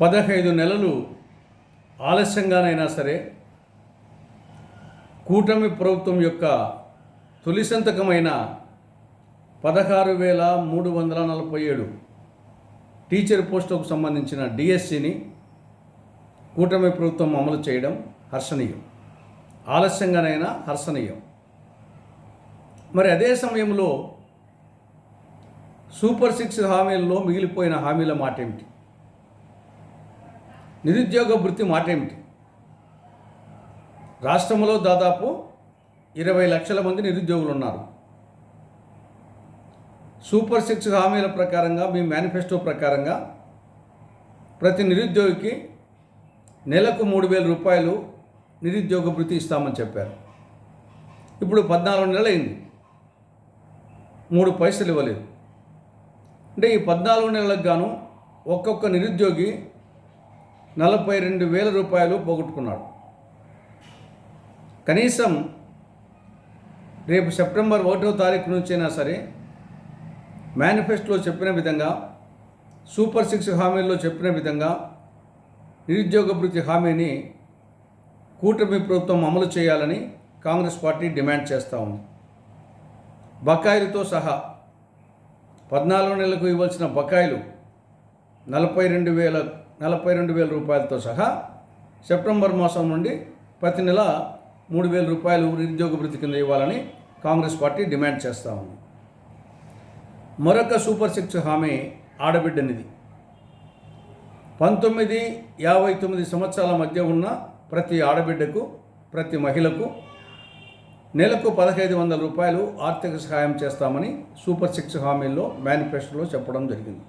పదహైదు నెలలు ఆలస్యంగానైనా సరే కూటమి ప్రభుత్వం యొక్క తొలి సంతకమైన పదహారు వేల మూడు వందల నలభై ఏడు టీచర్ పోస్టులకు సంబంధించిన డిఎస్సిని కూటమి ప్రభుత్వం అమలు చేయడం హర్షణీయం. ఆలస్యంగానైనా హర్షణీయం. మరి అదే సమయంలో సూపర్ సిక్స్ హామీల్లో మిగిలిపోయిన హామీల మాట ఏమిటి నిరుద్యోగ వృత్తి మాట ఏమిటి? రాష్ట్రంలో దాదాపు ఇరవై లక్షల మంది నిరుద్యోగులు ఉన్నారు. సూపర్ సిక్స్ హామీల ప్రకారంగా మీ మేనిఫెస్టో ప్రకారంగా ప్రతి నిరుద్యోగికి నెలకు మూడు వేల రూపాయలు నిరుద్యోగ వృత్తి ఇస్తామని చెప్పారు. ఇప్పుడు పద్నాలుగు నెలలు అయింది మూడు పైసలు ఇవ్వలేదు. అంటే ఈ పద్నాలుగు నెలలకు గాను ఒక్కొక్క నిరుద్యోగి నలభై రెండు వేల రూపాయలు పోగొట్టుకున్నాడు. కనీసం రేపు సెప్టెంబర్ ఒకటో తారీఖు నుంచైనా సరే మేనిఫెస్టోలో చెప్పిన విధంగా సూపర్ సిక్స్ హామీల్లో చెప్పిన విధంగా నిరుద్యోగ భృతి హామీని కూటమి ప్రభుత్వం అమలు చేయాలని కాంగ్రెస్ పార్టీ డిమాండ్ చేస్తూ ఉంది. బకాయిలతో సహా పద్నాలుగు నెలలకు ఇవ్వాల్సిన బకాయిలు నలభై రెండు వేల నలభై రెండు వేల రూపాయలతో సహా సెప్టెంబర్ మాసం నుండి ప్రతి నెల మూడు వేల రూపాయలు నిరుద్యోగ భృతి కింద ఇవ్వాలని కాంగ్రెస్ పార్టీ డిమాండ్ చేస్తూ ఉంది. మరొక సూపర్ సిక్స్ హామీ ఆడబిడ్డనిది. పంతొమ్మిది యాభై తొమ్మిది సంవత్సరాల మధ్య ఉన్న ప్రతి ఆడబిడ్డకు ప్రతి మహిళకు నెలకు పదహైదు వందల రూపాయలు ఆర్థిక సహాయం చేస్తామని సూపర్ సిక్స్ హామీల్లో మేనిఫెస్టోలో చెప్పడం జరిగింది.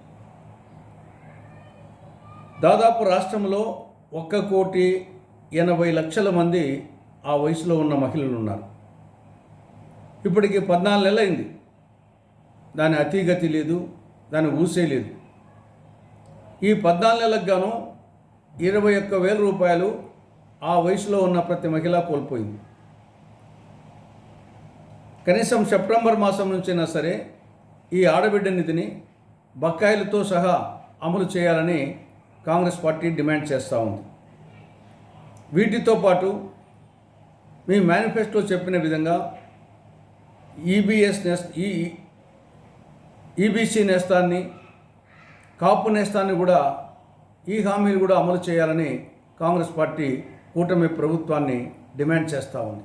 దాదాపు రాష్ట్రంలో ఒక్క కోటి ఎనభై లక్షల మంది ఆ వయసులో ఉన్న మహిళలు ఉన్నారు. ఇప్పటికి పద్నాలుగు నెలలైంది. దాని అతిగతి లేదు దాని ఊసే లేదు. ఈ పద్నాలుగు నెలలకు గాను ఇరవై ఒక్క వేల రూపాయలు ఆ వయసులో ఉన్న ప్రతి మహిళ కోల్పోయింది. కనీసం సెప్టెంబర్ మాసం నుంచైనా సరే ఈ ఆడబిడ్డ నిధిని బకాయిలతో సహా అమలు చేయాలని కాంగ్రెస్ పార్టీ డిమాండ్ చేస్తూ ఉంది. వీటితో పాటు మీ మేనిఫెస్టో చెప్పిన విధంగా ఈబీఎస్ నేస్ ఈ ఈబీసీ నేస్తాన్ని కాపు నేస్తాన్ని కూడా ఈ హామీలు కూడా అమలు చేయాలని కాంగ్రెస్ పార్టీ కూటమి ప్రభుత్వాన్ని డిమాండ్ చేస్తూ ఉంది.